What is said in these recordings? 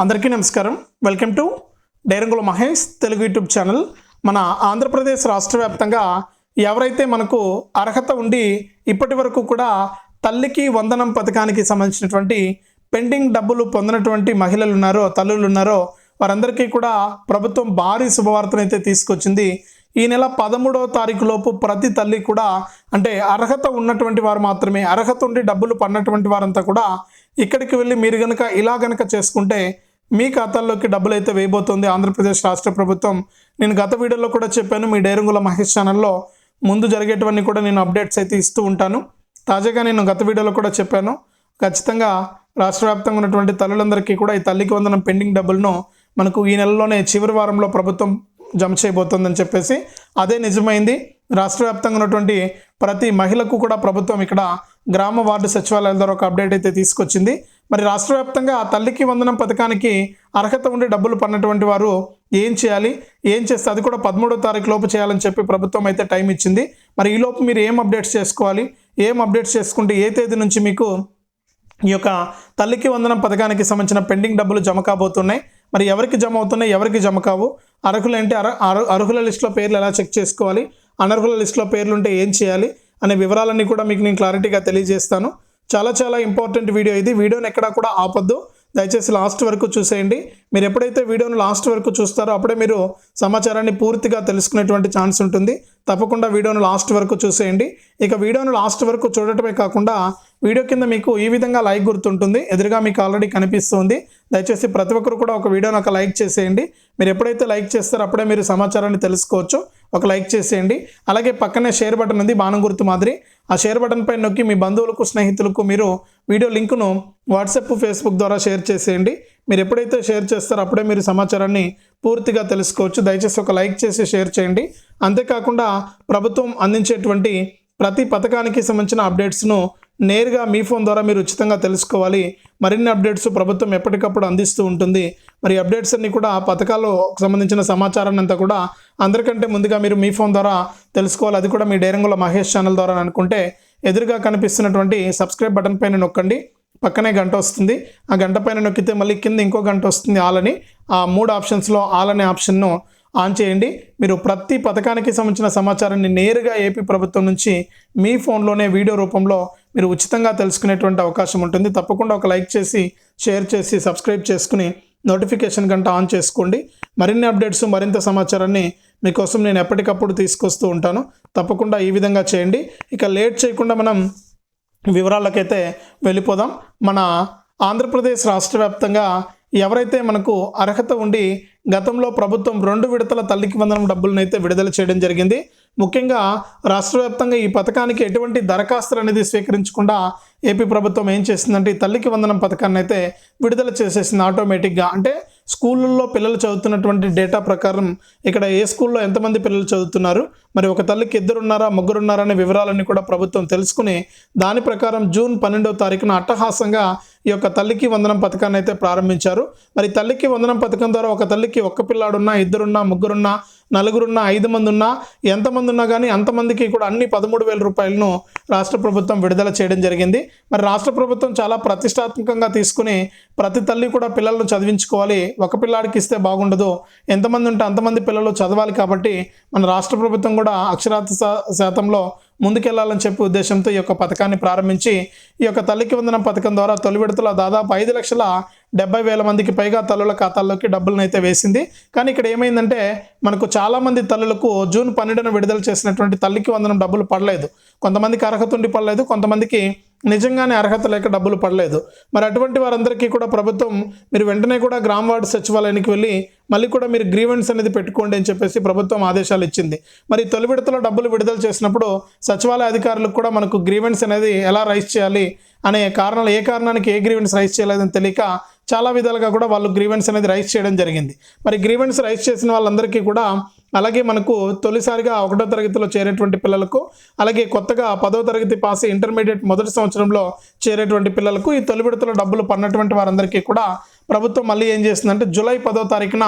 అందరికీ నమస్కారం. Welcome to Dairangula Mahesh Telugu YouTube channel. మన ఆంధ్రప్రదేశ్ రాష్ట్ర వ్యాప్తంగా ఎవరైతే మనకు అర్హత ఉండి ఇప్పటి వరకు కూడా తల్లికి వందనం పథకానికి సంబంధించినటువంటి పెండింగ్ డబ్బులు పొందినటువంటి మహిళలు ఉన్నారో తల్లులు ఉన్నారో వారందరికీ కూడా ప్రభుత్వం భారీ శుభవార్తనైతే తీసుకొచ్చింది. ఈ నెల పదమూడవ తారీఖు లోపు ప్రతి తల్లి కూడా అంటే అర్హత ఉన్నటువంటి వారు మాత్రమే అర్హత ఉండి డబ్బులు పడినటువంటి వారంతా కూడా ఇక్కడికి వెళ్ళి మీరు గనక ఇలా గనక చేసుకుంటే మీ ఖాతాల్లోకి డబ్బులు అయితే వేయబోతోంది ఆంధ్రప్రదేశ్ రాష్ట్ర ప్రభుత్వం. నేను గత వీడియోలో కూడా చెప్పాను మీ డైరంగుల మహేష్ ఛానల్లో ముందు జరిగేటివన్నీ కూడా నేను అప్డేట్స్ అయితే ఇస్తూ ఉంటాను. తాజాగా నేను గత వీడియోలో కూడా చెప్పాను ఖచ్చితంగా రాష్ట్ర వ్యాప్తంగా ఉన్నటువంటి తల్లులందరికీ కూడా ఈ తల్లికి వందనం పెండింగ్ డబ్బులను మనకు ఈ నెలలోనే చివరి వారంలో ప్రభుత్వం జమ చేయబోతోందని చెప్పేసి అదే నిజమైంది. రాష్ట్ర వ్యాప్తంగా ఉన్నటువంటి ప్రతి మహిళకు కూడా ప్రభుత్వం ఇక్కడ గ్రామ వార్డు సచివాలయాల ద్వారా ఒక అప్డేట్ అయితే తీసుకొచ్చింది. మరి రాష్ట్ర వ్యాప్తంగా తల్లికి వందనం పథకానికి అర్హత ఉండి డబ్బులు పడినటువంటి వారు ఏం చేయాలి? ఏం చేస్తే అది కూడా పదమూడో తారీఖు లోపు చేయాలని చెప్పి ప్రభుత్వం అయితే టైం ఇచ్చింది. మరి ఈ లోపు మీరు ఏం అప్డేట్స్ చేసుకోవాలి? ఏం అప్డేట్స్ చేసుకుంటే ఏ తేదీ నుంచి మీకు ఈ యొక్క తల్లికి వందనం పథకానికి సంబంధించిన పెండింగ్ డబ్బులు జమ కాబోతున్నాయి? మరి ఎవరికి జమ అవుతున్నాయి? ఎవరికి జమ కావు? అర్హులంటే? అర అర్హ- అర్హుల లిస్టులో పేర్లు ఎలా చెక్ చేసుకోవాలి? అనర్హుల లిస్టులో పేర్లు ఉంటే ఏం చేయాలి? అనే వివరాలన్నీ కూడా మీకు నేను క్లారిటీగా తెలియజేస్తాను. చాలా చాలా ఇంపార్టెంట్ వీడియో ఇది. వీడియోని ఎక్కడా కూడా ఆపొద్దు. దయచేసి లాస్ట్ వరకు చూసేయండి. మీరు ఎప్పుడైతే వీడియోను లాస్ట్ వరకు చూస్తారో అప్పుడే మీరు సమాచారాన్ని పూర్తిగా తెలుసుకునేటువంటి ఛాన్స్ ఉంటుంది. తప్పకుండా వీడియోను లాస్ట్ వరకు చూసేయండి. ఇక వీడియోను లాస్ట్ వరకు చూడటమే కాకుండా వీడియో కింద మీకు ఈ విధంగా లైక్ గుర్తుంటుంది. ఎదురుగా మీకు ఆల్రెడీ కనిపిస్తుంది. దయచేసి ప్రతి ఒక్కరు కూడా ఒక వీడియోను ఒక లైక్ చేసేయండి. మీరు ఎప్పుడైతే లైక్ చేస్తారో అప్పుడే మీరు సమాచారాన్ని తెలుసుకోవచ్చు. ఒక లైక్ చేసేయండి. అలాగే పక్కనే షేర్ బటన్ ఉంది బాణం గుర్తు మాదిరి. ఆ షేర్ బటన్ పై నొక్కి మీ బంధువులకు స్నేహితులకు మీరు వీడియో లింకును వాట్సాప్ ఫేస్బుక్ ద్వారా షేర్ చేసేయండి. మీరు ఎప్పుడైతే షేర్ చేస్తారో అప్పుడే మీరు సమాచారాన్ని పూర్తిగా తెలుసుకోవచ్చు. దయచేసి ఒక లైక్ చేసి షేర్ చేయండి. అంతేకాకుండా ప్రభుత్వం అందించేటువంటి ప్రతి పథకానికి సంబంధించిన అప్డేట్స్ను నేరుగా మీ ఫోన్ ద్వారా మీరు ఉచితంగా తెలుసుకోవాలి. మరిన్ని అప్డేట్స్ ప్రభుత్వం ఎప్పటికప్పుడు అందిస్తూ ఉంటుంది. మరి అప్డేట్స్ అన్ని కూడా ఆ సంబంధించిన సమాచారాన్ని అంతా కూడా అందరికంటే ముందుగా మీరు మీ ఫోన్ ద్వారా తెలుసుకోవాలి. అది కూడా మీ డైరంగుల మహేష్ ఛానల్ ద్వారా అనుకుంటే ఎదురుగా కనిపిస్తున్నటువంటి సబ్స్క్రైబ్ బటన్ పైన నొక్కండి. పక్కనే గంట వస్తుంది. ఆ గంట పైన నొక్కితే మళ్ళీ కింద ఇంకో గంట వస్తుంది ఆల్ అని. ఆ మూడు ఆప్షన్స్లో ఆల్ అనే ఆప్షన్ను ఆన్ చేయండి. మీరు ప్రతి పథకానికి సంబంధించిన సమాచారాన్ని నేరుగా ఏపీ ప్రభుత్వం నుంచి మీ ఫోన్లోనే వీడియో రూపంలో మీరు ఉచితంగా తెలుసుకునేటువంటి అవకాశం ఉంటుంది. తప్పకుండా ఒక లైక్ చేసి షేర్ చేసి సబ్స్క్రైబ్ చేసుకుని నోటిఫికేషన్ గంట ఆన్ చేసుకోండి. మరిన్ని అప్డేట్స్ మరింత సమాచారాన్ని మీకోసం నేను ఎప్పటికప్పుడు తీసుకొస్తూ ఉంటాను. తప్పకుండా ఈ విధంగా చేయండి. ఇక లేట్ చేయకుండా మనం వివరాలకైతే వెళ్ళిపోదాం. మన ఆంధ్రప్రదేశ్ రాష్ట్ర వ్యాప్తంగా ఎవరైతే మనకు అర్హత ఉండి గతంలో ప్రభుత్వం రెండు విడతల తల్లికి వందనం డబ్బులను అయితే విడుదల చేయడం జరిగింది. ముఖ్యంగా రాష్ట్ర వ్యాప్తంగా ఈ పథకానికి ఎటువంటి దరఖాస్తులు అనేది స్వీకరించకుండా ఏపీ ప్రభుత్వం ఏం చేసిందంటే ఈ తల్లికి వందనం పథకాన్ని అయితే విడుదల చేసేసింది ఆటోమేటిక్గా అంటే స్కూళ్ళల్లో పిల్లలు చదువుతున్నటువంటి డేటా ప్రకారం ఇక్కడ ఏ స్కూల్లో ఎంతమంది పిల్లలు చదువుతున్నారు మరి ఒక తల్లికి ఇద్దరున్నారా ముగ్గురున్నారా అనే వివరాలన్నీ కూడా ప్రభుత్వం తెలుసుకుని దాని ప్రకారం జూన్ పన్నెండవ తారీఖున అట్టహాసంగా ఈ యొక్క తల్లికి వందనం పథకాన్ని అయితే ప్రారంభించారు. మరి తల్లికి వందనం పథకం ద్వారా ఒక తల్లికి ఒక్క పిల్లాడున్నా ఇద్దరున్నా ముగ్గురున్నా నలుగురున్నా ఐదు మంది ఉన్నా ఎంతమంది ఉన్నా కానీ అంతమందికి కూడా అన్ని పదమూడు వేల రూపాయలను రాష్ట్ర ప్రభుత్వం విడుదల చేయడం జరిగింది. మరి రాష్ట్ర ప్రభుత్వం చాలా ప్రతిష్టాత్మకంగా తీసుకుని ప్రతి తల్లి కూడా పిల్లలను చదివించుకోవాలి. ఒక పిల్లాడికి ఇస్తే బాగుండదు. ఎంతమంది ఉంటే అంతమంది పిల్లలు చదవాలి కాబట్టి మన రాష్ట్ర ప్రభుత్వం కూడా అక్షరార్థ శాతంలో ముందుకెళ్ళాలని చెప్పే ఉద్దేశంతో ఈ యొక్క పథకాన్ని ప్రారంభించి ఈ యొక్క తల్లికి వందనం పథకం ద్వారా తొలి విడతలో దాదాపు ఐదు లక్షల డెబ్బై వేల మందికి పైగా తల్లుల ఖాతాల్లోకి డబ్బులను అయితే వేసింది. కానీ ఇక్కడ ఏమైందంటే మనకు చాలామంది తల్లులకు జూన్ పన్నెండున విడుదల చేసినటువంటి తల్లికి వందనం డబ్బులు పడలేదు. కొంతమందికి అర్హత ఉండి పడలేదు కొంతమందికి నిజంగానే అర్హత లేక డబ్బులు పడలేదు. మరి అటువంటి వారందరికీ కూడా ప్రభుత్వం మీరు వెంటనే కూడా గ్రామ వార్డు సచివాలయానికి వెళ్ళి మళ్ళీ కూడా మీరు గ్రీవెన్స్ అనేది పెట్టుకోండి అని చెప్పేసి ప్రభుత్వం ఆదేశాలు ఇచ్చింది. మరి తొలి విడతలో డబ్బులు విడుదల చేసినప్పుడు సచివాలయ అధికారులకు కూడా మనకు గ్రీవెన్స్ అనేది ఎలా రైస్ చేయాలి అనే కారణాలు ఏ కారణానికి ఏ గ్రీవెన్స్ రైస్ చేయలేదని తెలియక చాలా విధాలుగా కూడా వాళ్ళు గ్రీవెన్స్ అనేది రైస్ చేయడం జరిగింది. మరి గ్రీవెన్స్ రైస్ చేసిన వాళ్ళందరికీ కూడా అలాగే మనకు తొలిసారిగా ఒకటో తరగతిలో చేరేటువంటి పిల్లలకు అలాగే కొత్తగా పదో తరగతి పాస్ ఇంటర్మీడియట్ మొదటి సంవత్సరంలో చేరేటువంటి పిల్లలకు ఈ తొలి విడతలో డబ్బులు పడినటువంటి వారందరికీ కూడా ప్రభుత్వం మళ్ళీ ఏం చేసిందంటే జూలై పదో తారీఖున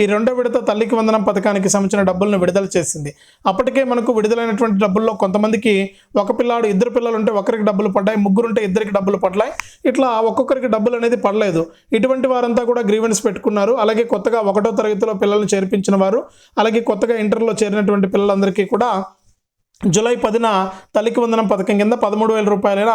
ఈ రెండో విడత తల్లికి వందనం పథకానికి సంబంధించిన డబ్బులను విడుదల చేసింది. అప్పటికే మనకు విడుదలైనటువంటి డబ్బుల్లో కొంతమందికి ఒక పిల్లాడు ఇద్దరు పిల్లలు ఉంటే ఒకరికి డబ్బులు పడ్డాయి ముగ్గురు ఉంటే ఇద్దరికి డబ్బులు పడ్డాయి. ఇట్లా ఒక్కొక్కరికి డబ్బులు అనేది పడలేదు. ఇటువంటి వారంతా కూడా గ్రీవెన్స్ పెట్టుకున్నారు. అలాగే కొత్తగా ఒకటో తరగతిలో పిల్లలను చేర్పించిన వారు అలాగే కొత్తగా ఇంటర్లో చేరినటువంటి పిల్లలందరికీ కూడా జూలై పదిన తల్లికి వందనం పథకం కింద పదమూడు వేల రూపాయలైన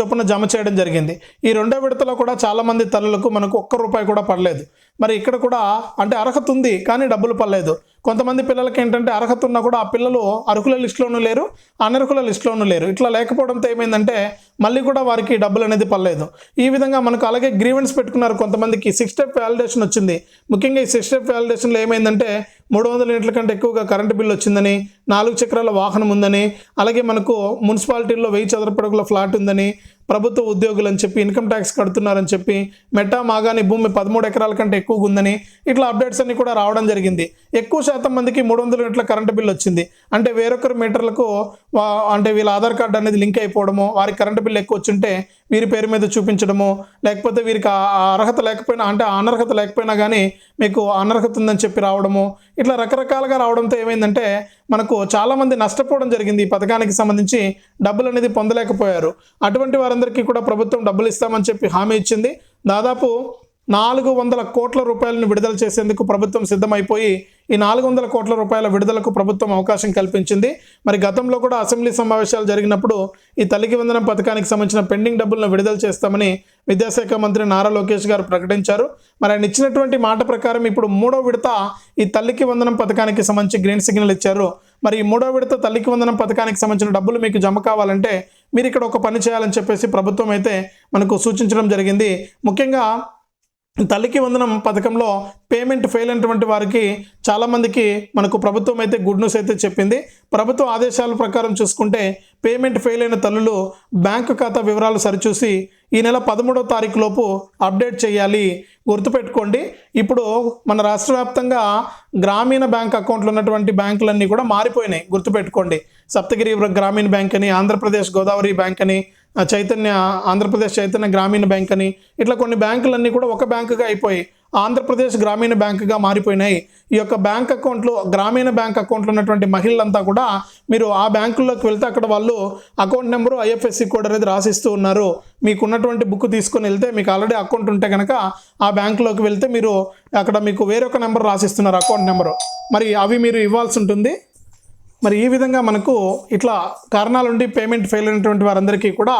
చొప్పున జమ చేయడం జరిగింది. ఈ రెండో విడతలో కూడా చాలామంది తల్లులకు మనకు ఒక్క రూపాయి కూడా పడలేదు. మరి ఇక్కడ కూడా అంటే అర్హత ఉంది కానీ డబ్బులు పడలేదు. కొంతమంది పిల్లలకి ఏంటంటే అర్హత ఉన్నా కూడా ఆ పిల్లలు అర్హుల లిస్టులోనూ లేరు అనర్హుల లిస్టులోనూ లేరు. ఇట్లా లేకపోవడంతో ఏమైందంటే మళ్ళీ కూడా వారికి డబ్బులు అనేది పడలేదు. ఈ విధంగా మనకు అలాగే గ్రీవెన్స్ పెట్టుకున్నారు కొంతమందికి. సిక్స్ స్టెప్ వ్యాలిడేషన్ వచ్చింది. ముఖ్యంగా ఈ సిక్స్ స్టెప్ వ్యాలిడేషన్లో ఏమైందంటే మూడు వందల యూనిట్ల కంటే ఎక్కువగా కరెంటు బిల్లు వచ్చిందని నాలుగు చక్రాల వాహనం ఉందని అలాగే మనకు మున్సిపాలిటీల్లో వెయ్యి చదరపడుగుల ఫ్లాట్ ఉందని ప్రభుత్వ ఉద్యోగులు అని చెప్పి ఇన్కమ్ ట్యాక్స్ కడుతున్నారని చెప్పి మెట్టా మాగాని భూమి పదమూడు ఎకరాల కంటే ఎక్కువగా ఉందని ఇట్లా అప్డేట్స్ అన్ని కూడా రావడం జరిగింది. ఎక్కువ శాతం మందికి మూడు వందల యూనిట్ల కరెంటు బిల్లు వచ్చింది. అంటే వేరొకరు మీటర్లకు అంటే వీళ్ళ ఆధార్ కార్డు అనేది లింక్ అయిపోవడము వారికి కరెంటు బిల్లు ఎక్కువ వచ్చింటే వీరి పేరు మీద చూపించడము లేకపోతే వీరికి అర్హత లేకపోయినా అంటే అనర్హత లేకపోయినా కానీ మీకు అనర్హత ఉందని చెప్పి రావడము ఇట్లా రకరకాలుగా రావడంతో ఏమైందంటే మనకు చాలామంది నష్టపోవడం జరిగింది ఈ పథకానికి సంబంధించి డబ్బులు అనేది పొందలేకపోయారు. అటువంటి వారందరికీ కూడా ప్రభుత్వం డబ్బులు ఇస్తామని చెప్పి హామీ ఇచ్చింది. దాదాపు నాలుగు వందల కోట్ల రూపాయలను విడుదల చేసేందుకు ప్రభుత్వం సిద్ధమైపోయి ఈ నాలుగు వందల కోట్ల రూపాయల విడుదలకు ప్రభుత్వం అవకాశం కల్పించింది. మరి గతంలో కూడా అసెంబ్లీ సమావేశాలు జరిగినప్పుడు ఈ తల్లికి వందనం పథకానికి సంబంధించిన పెండింగ్ డబ్బులను విడుదల చేస్తామని విద్యాశాఖ మంత్రి నారా లోకేష్ గారు ప్రకటించారు. మరి ఆయన ఇచ్చినటువంటి మాట ప్రకారం ఇప్పుడు మూడో విడత ఈ తల్లికి వందనం పథకానికి సంబంధించి గ్రీన్ సిగ్నల్ ఇచ్చారు. మరి ఈ మూడో విడత తల్లికి వందనం పథకానికి సంబంధించిన డబ్బులు మీకు జమ కావాలంటే మీరు ఇక్కడ ఒక పని చేయాలని చెప్పేసి ప్రభుత్వం అయితే మనకు సూచించడం జరిగింది. ముఖ్యంగా తల్లికి వందనం పథకంలో పేమెంట్ ఫెయిల్ అయినటువంటి వారికి చాలామందికి మనకు ప్రభుత్వం అయితే గుడ్ న్యూస్ అయితే చెప్పింది. ప్రభుత్వ ఆదేశాల ప్రకారం చూసుకుంటే పేమెంట్ ఫెయిల్ అయిన తల్లులు బ్యాంకు ఖాతా వివరాలు సరిచూసి ఈ నెల పదమూడవ తారీఖు లోపు అప్డేట్ చేయాలి. గుర్తుపెట్టుకోండి. ఇప్పుడు మన రాష్ట్ర వ్యాప్తంగా గ్రామీణ బ్యాంక్ అకౌంట్లు ఉన్నటువంటి బ్యాంకులన్నీ కూడా మారిపోయినాయి. గుర్తుపెట్టుకోండి. సప్తగిరి గ్రామీణ బ్యాంక్ అని ఆంధ్రప్రదేశ్ గోదావరి బ్యాంక్ అని చైతన్య ఆంధ్రప్రదేశ్ చైతన్య గ్రామీణ బ్యాంక్ అని ఇట్లా కొన్ని బ్యాంకులన్నీ కూడా ఒక బ్యాంకుగా అయిపోయి ఆంధ్రప్రదేశ్ గ్రామీణ బ్యాంకుగా మారిపోయినాయి. ఈ యొక్క బ్యాంక్ అకౌంట్లు గ్రామీణ బ్యాంక్ అకౌంట్లు ఉన్నటువంటి మహిళలంతా కూడా మీరు ఆ బ్యాంకుల్లోకి వెళ్తే అక్కడ వాళ్ళు అకౌంట్ నెంబరు ఐఎఫ్ఎస్సి కోడ్ అనేది రాసిస్తూ ఉన్నారు. మీకు ఉన్నటువంటి బుక్ తీసుకొని వెళ్తే మీకు ఆల్రెడీ అకౌంట్ ఉంటే కనుక ఆ బ్యాంకులోకి వెళ్తే మీరు అక్కడ మీకు వేరొక నెంబర్ రాసిస్తున్నారు అకౌంట్ నెంబరు. మరి అవి మీరు ఇవ్వాల్సి ఉంటుంది. మరి ఈ విధంగా మనకు ఇట్లా కారణాలుండి పేమెంట్ ఫెయిల్ అయినటువంటి వారందరికీ కూడా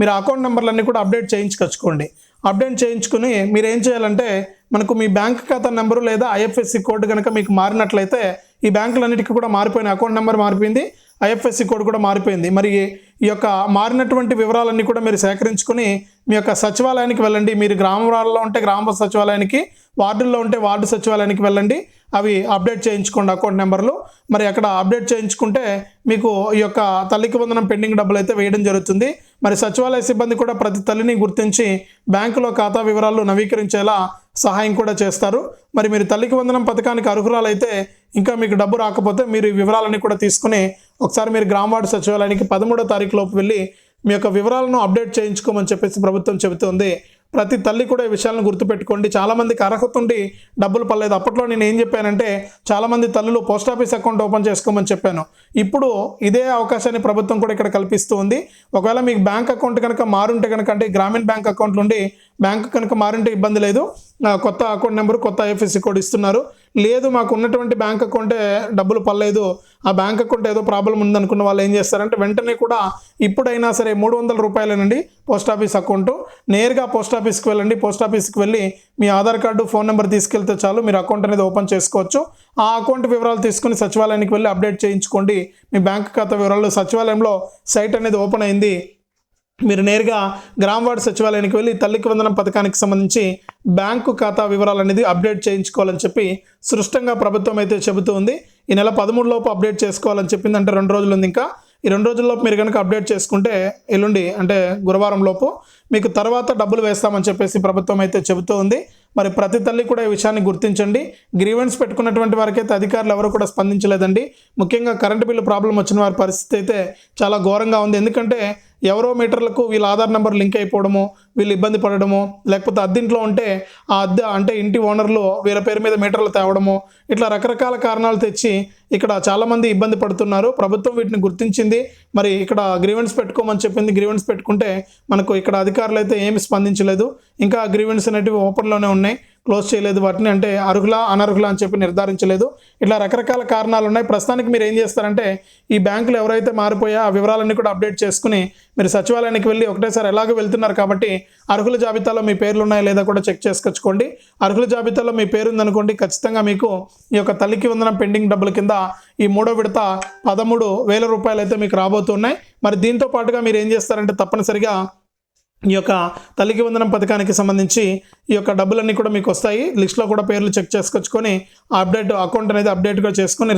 మీరు అకౌంట్ నెంబర్లన్నీ కూడా అప్డేట్ చేయించుకొచ్చుకోండి. అప్డేట్ చేయించుకుని మీరు ఏం చేయాలంటే మనకు మీ బ్యాంక్ ఖాతా నెంబరు లేదా ఐఎఫ్ఎస్సి కోడ్ కనుక మీకు మారినట్లయితే ఈ బ్యాంకులన్నిటికీ కూడా మారిపోయిన అకౌంట్ నెంబర్ మారిపోయింది ఐఎఫ్ఎస్సి కోడ్ కూడా మారిపోయింది. మరి ఈ యొక్క మారినటువంటి వివరాలన్నీ కూడా మీరు సేకరించుకుని మీ యొక్క సచివాలయానికి వెళ్ళండి. మీరు గ్రామాలలో ఉంటే గ్రామ సచివాలయానికి వార్డుల్లో ఉంటే వార్డు సచివాలయానికి వెళ్ళండి. అవి అప్డేట్ చేయించుకోండి అకౌంట్ నెంబర్లు మరి అక్కడ అప్డేట్ చేయించుకుంటే మీకు ఈ యొక్క తల్లికి వందనం పెండింగ్ డబ్బులు అయితే వేయడం జరుగుతుంది. మరి సచివాలయ సిబ్బంది కూడా ప్రతి తల్లిని గుర్తించి బ్యాంకులో ఖాతా వివరాలు నవీకరించేలా సహాయం కూడా చేస్తారు. మరి మీరు తల్లికి వందనం పథకానికి అర్హురాలైతే ఇంకా మీకు డబ్బు రాకపోతే మీరు ఈ వివరాలన్నీ కూడా తీసుకుని ఒకసారి మీరు గ్రామ వార్డు సచివాలయానికి పదమూడో తారీఖు లోపు వెళ్ళి మీ యొక్క వివరాలను అప్డేట్ చేయించుకోమని చెప్పేసి ప్రభుత్వం చెబుతోంది. ప్రతి తల్లి కూడా ఈ విషయాలను గుర్తుపెట్టుకోండి. చాలామందికి అర్హత ఉండి డబ్బులు పడలేదు. అప్పట్లో నేను ఏం చెప్పానంటే చాలామంది తల్లులు పోస్ట్ ఆఫీస్ అకౌంట్ ఓపెన్ చేసుకోమని చెప్పాను. ఇప్పుడు ఇదే అవకాశాన్ని ప్రభుత్వం కూడా ఇక్కడ కల్పిస్తూ ఉంది. ఒకవేళ మీకు బ్యాంక్ అకౌంట్ కనుక మారుంటే కనుక అంటే గ్రామీణ బ్యాంక్ అకౌంట్ నుండి బ్యాంక్ కనుక మారుంటే ఇబ్బంది లేదు. కొత్త అకౌంట్ నెంబర్ కొత్త ఐఎఫ్ఎస్సి కోడ్ ఇస్తున్నారు. లేదు మాకు ఉన్నటువంటి బ్యాంక్ అకౌంటే డబ్బులు పడలేదు. ఆ బ్యాంక్ అకౌంట్ ఏదో ప్రాబ్లం ఉందనుకున్న వాళ్ళు ఏం చేస్తారంటే వెంటనే కూడా ఇప్పుడైనా సరే మూడు వందల రూపాయలేనండి పోస్ట్ ఆఫీస్ అకౌంట్. నేరుగా పోస్ట్ ఆఫీస్కి వెళ్ళండి. పోస్ట్ ఆఫీస్కి వెళ్ళి మీ ఆధార్ కార్డు ఫోన్ నెంబర్ తీసుకెళ్తే చాలు మీరు అకౌంట్ అనేది ఓపెన్ చేసుకోవచ్చు. ఆ అకౌంట్ వివరాలు తీసుకుని సచివాలయానికి వెళ్ళి అప్డేట్ చేయించుకోండి. మీ బ్యాంక్ ఖాతా వివరాలు సచివాలయంలో సైట్ అనేది ఓపెన్ అయింది. మీరు నేరుగా గ్రామ వార్డు సచివాలయానికి వెళ్ళి తల్లికి వందనం పథకానికి సంబంధించి బ్యాంకు ఖాతా వివరాలు అనేది అప్డేట్ చేయించుకోవాలని చెప్పి సృష్టంగా ప్రభుత్వం అయితే చెబుతూ ఉంది. ఈ నెల పదమూడు లోపు అప్డేట్ చేసుకోవాలని చెప్పింది. అంటే రెండు రోజులు ఉంది ఇంకా. ఈ రెండు రోజుల్లోపు మీరు కనుక అప్డేట్ చేసుకుంటే ఎల్లుండి అంటే గురువారం లోపు మీకు తర్వాత డబ్బులు వేస్తామని చెప్పేసి ప్రభుత్వం అయితే చెబుతూ ఉంది. మరి ప్రతి తల్లి కూడా ఈ విషయాన్ని గుర్తించండి. గ్రీవెన్స్ పెట్టుకున్నటువంటి వారికైతే అధికారులు ఎవరు కూడా స్పందించలేదండి. ముఖ్యంగా కరెంటు బిల్లు ప్రాబ్లం వచ్చిన వారి పరిస్థితి అయితే చాలా ఘోరంగా ఉంది. ఎందుకంటే ఎవరో మీటర్లకు వీళ్ళ ఆధార్ నెంబర్ లింక్ అయిపోవడము వీళ్ళు ఇబ్బంది పడడము లేకపోతే అద్దెంట్లో ఉంటే ఆ అద్దె అంటే ఇంటి ఓనర్లు వీళ్ళ పేరు మీద మీటర్లు తేవడము ఇట్లా రకరకాల కారణాలు తెచ్చి ఇక్కడ చాలామంది ఇబ్బంది పడుతున్నారు. ప్రభుత్వం వీటిని గుర్తించింది. మరి ఇక్కడ గ్రీవెన్స్ పెట్టుకోమని చెప్పింది. గ్రీవెన్స్ పెట్టుకుంటే మనకు ఇక్కడ అధికారులు అయితే ఏమి స్పందించలేదు. ఇంకా గ్రీవెన్స్ అనేటివి ఓపెన్లోనే ఉన్నాయి. క్లోజ్ చేయలేదు. వాటిని అంటే అర్హులా అనర్హులా అని చెప్పి నిర్ధారించలేదు. ఇట్లా రకరకాల కారణాలు ఉన్నాయి ప్రస్తుతానికి మీరు ఏం చేస్తారంటే ఈ బ్యాంకులు ఎవరైతే మారిపోయా ఆ వివరాలన్నీ కూడా అప్డేట్ చేసుకుని మీరు సచివాలయానికి వెళ్ళి ఒకటేసారి ఎలాగో వెళ్తున్నారు కాబట్టి అర్హుల జాబితాలో మీ పేర్లు ఉన్నాయా లేదా కూడా చెక్ చేసుకొచ్చుకోండి. అర్హుల జాబితాలో మీ పేరు ఉందనుకోండి ఖచ్చితంగా మీకు ఈ యొక్క తల్లికి వందనం పెండింగ్ డబ్బుల కింద ఈ మూడో విడత పదమూడు వేల రూపాయలు అయితే మీకు రాబోతున్నాయి. మరి దీంతో పాటుగా మీరు ఏం చేస్తారంటే తప్పనిసరిగా ఈ యొక్క తల్లికి వందనం పథకానికి సంబంధించి ఈ యొక్క డబ్బులన్నీ కూడా మీకు వస్తాయి. లిస్ట్లో కూడా పేర్లు చెక్ చేసుకొచ్చుకొని ఆ అప్డేట్ అకౌంట్ అనేది అప్డేట్గా చేసుకొని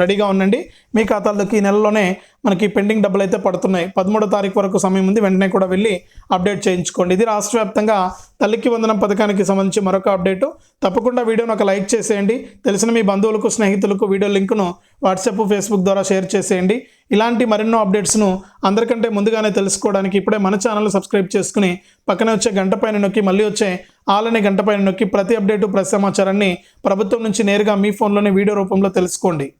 రెడీగా ఉండండి. మీ ఖాతాలోకి ఈ నెలలోనే మనకి పెండింగ్ డబ్బులు అయితే పడుతున్నాయి. పదమూడో తారీఖు వరకు సమయం ఉంది. వెంటనే కూడా వెళ్ళి అప్డేట్ చేయించుకోండి. ఇది రాష్ట్ర వ్యాప్తంగా తల్లికి వందనం పథకానికి సంబంధించి మరొక అప్డేటు. తప్పకుండా వీడియోను ఒక లైక్ చేసేయండి. తెలిసిన మీ బంధువులకు స్నేహితులకు వీడియో లింకును వాట్సాప్ ఫేస్బుక్ ద్వారా షేర్ చేసేయండి. ఇలాంటి మరెన్నో అప్డేట్స్ను అందరికంటే ముందుగానే తెలుసుకోవడానికి ఇప్పుడే మన ఛానల్ సబ్స్క్రైబ్ చేసుకుని పక్కనే వచ్చే గంట పైన నొక్కి మళ్ళీ వచ్చే ఆలనే గంట పైన నొక్కి ప్రతి అప్డేటు ప్రతి సమాచారాన్ని ప్రభుత్వం నుంచి నేరుగా మీ ఫోన్లోనే వీడియో రూపంలో తెలుసుకోండి.